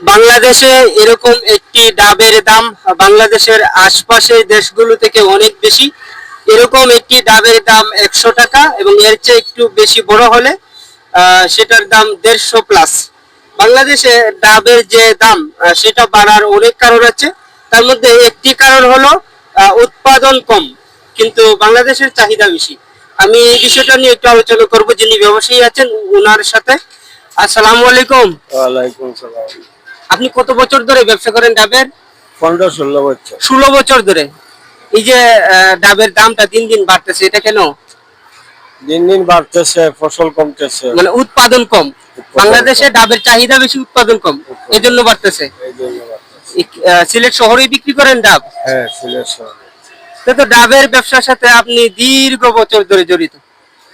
বাংলাদেশে এরকম একটি ডাবের দাম বাংলাদেশের আশপাশে দেশগুলো থেকে অনেক বেশি। এরকম একটি ডাবের দাম একশো টাকা এবং এর চেয়ে একটু বেশি বড় হলে সেটার দাম দেড়শো প্লাস বাংলাদেশে ডাবের যে দাম সেটা বাড়ার অনেক কারণ আছে। তার মধ্যে একটি কারণ হলো উৎপাদন কম, কিন্তু বাংলাদেশের চাহিদা বেশি। আমি এই বিষয়টা নিয়ে একটু আলোচনা করব যিনি ব্যবসায়ী আছেন, উনার সাথে। আসসালামু আলাইকুম। ওয়ালাইকুম সালাম। আপনি কত বছর ধরে ব্যবসা করেন ডাবের? পনেরো ষোলো বছর। ষোলো বছর ধরে। এই যে ডাবের দামটা দিন দিন বাড়তেছে এটা কেন? দিন দিন বাড়তেছে ফসল কমতেছে। মানে উৎপাদন কম। বাংলাদেশে ডাবের চাহিদা বেশি উৎপাদন কম। এই জন্য বাড়তেছে। সিলেট শহরেই বিক্রি করেন ডাব? হ্যাঁ সিলেট শহরে। তো ডাবের ব্যবসার সাথে আপনি দীর্ঘ বছর ধরে জড়িত।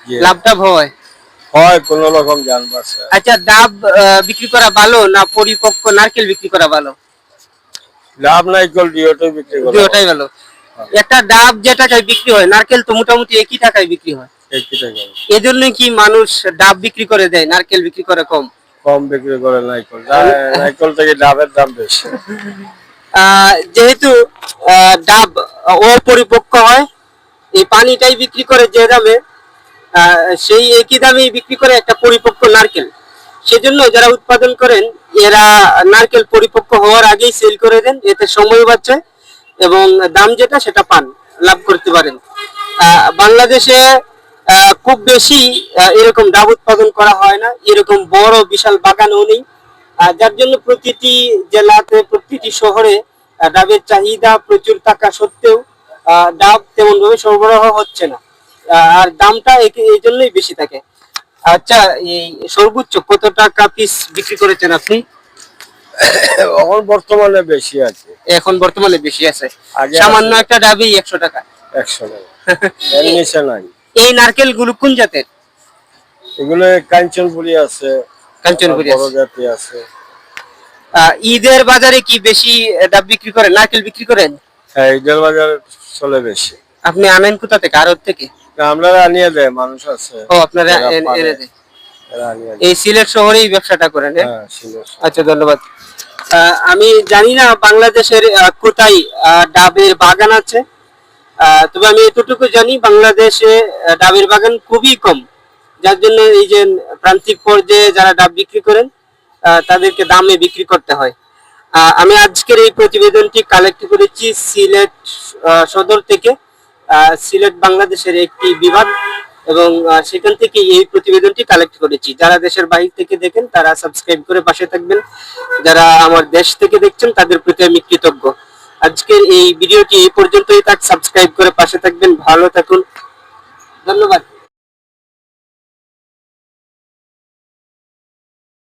জি। লাভ টাভ হয়। হয় কোন রকম যান বাসে আচ্ছা ডাব বিক্রি করা ভালো না পরিপক্ক নারকেল বিক্রি করা ভালো? ডিওটাই বিক্রি করে ভালো। একটা ডাব যে টাকায় বিক্রি হয় নারকেল তো মোটামুটি একই টাকায় বিক্রি হয়। একই টাকা এজন্য কি মানুষ ডাব বিক্রি করে দেয় নারকেল বিক্রি করে কম? কম বিক্রি করে নাইকল নাইকল থেকে ডাবের দাম বেশি। যেহেতু ডাব অপরিপক্ক হয় এই পানিটাই বিক্রি করে যে দামে সেই একই দামেই বিক্রি করে একটা পরিপক্ক নারকেল। সেজন্য যারা উৎপাদন করেন, এরা নারকেল পরিপক্ক হওয়ার আগেই সেল করে দেন, এতে সময় বাঁচে এবং দাম যেটা সেটা পান, লাভ করতে পারেন। বাংলাদেশে খুব বেশি এরকম ডাব উৎপাদন করা হয় না, এরকম বড় বিশাল বাগানও নেই। যার জন্য প্রতিটি জেলাতে, প্রতিটি শহরে ডাবের চাহিদা প্রচুর থাকা সত্ত্বেও ডাব তেমন ভাবে সরবরাহ হচ্ছে না। আর দামটা এই জন্যই বেশি থাকে। আচ্ছা এই সর্বোচ্চ কত টাকা পিস বিক্রি করেছেন আপনি? এখন বর্তমানে বেশি আছে। এখন বর্তমানে বেশি আছে। সামান্য একটা ডাবই একশো টাকা। একশো টাকা। এই নারকেলগুলো কোন জাতের? এগুলো কাঞ্চনপুরি আছে কাঞ্চনপুরি বড় আছে। জাতি আছে। ঈদের বাজারে কি বেশি ডাব বিক্রি করেন নারকেল বিক্রি করেন? হ্যাঁ ঈদের বাজারে চলে বেশি। আপনি আনেন কোথা থেকে? আড়ত থেকে? আমরা আনিয়ে দেয় মানুষ আছে। ও আপনারা যারা এন- পারে, এনে দেন। এরা আনিয়ে দেয়। এই সিলেট শহরেই ব্যবসাটা করেন হ্যাঁ? হ্যাঁ আচ্ছা ধন্যবাদ। আমি জানি না বাংলাদেশের কোথায় ডাবের বাগান আছে। তবে আমি এতটুকু জানি বাংলাদেশে ডাবের বাগান খুবই কম। যার জন্য এই যে প্রান্তিক পর্যায়ে যারা ডাব বিক্রি করেন তাদেরকে দামে বিক্রি করতে হয়। আহ, আমি আজকের এই প্রতিবেদনটি কালেক্ট করেছি সিলেট সদর থেকে। সিলেট বাংলাদেশের একটি বিভাগ এবং সেখান থেকে এই প্রতিবেদনটি কালেক্ট করেছি। যারা দেশের বাহির থেকে দেখেন, তারা সাবস্ক্রাইব করে পাশে থাকবেন। যারা আমার দেশ থেকে দেখছেন, তাদের প্রতি আমি কৃতজ্ঞ। আজকের এই ভিডিওটি এই পর্যন্তই থাক। সাবস্ক্রাইব করে পাশে থাকবেন। ভালো থাকুন।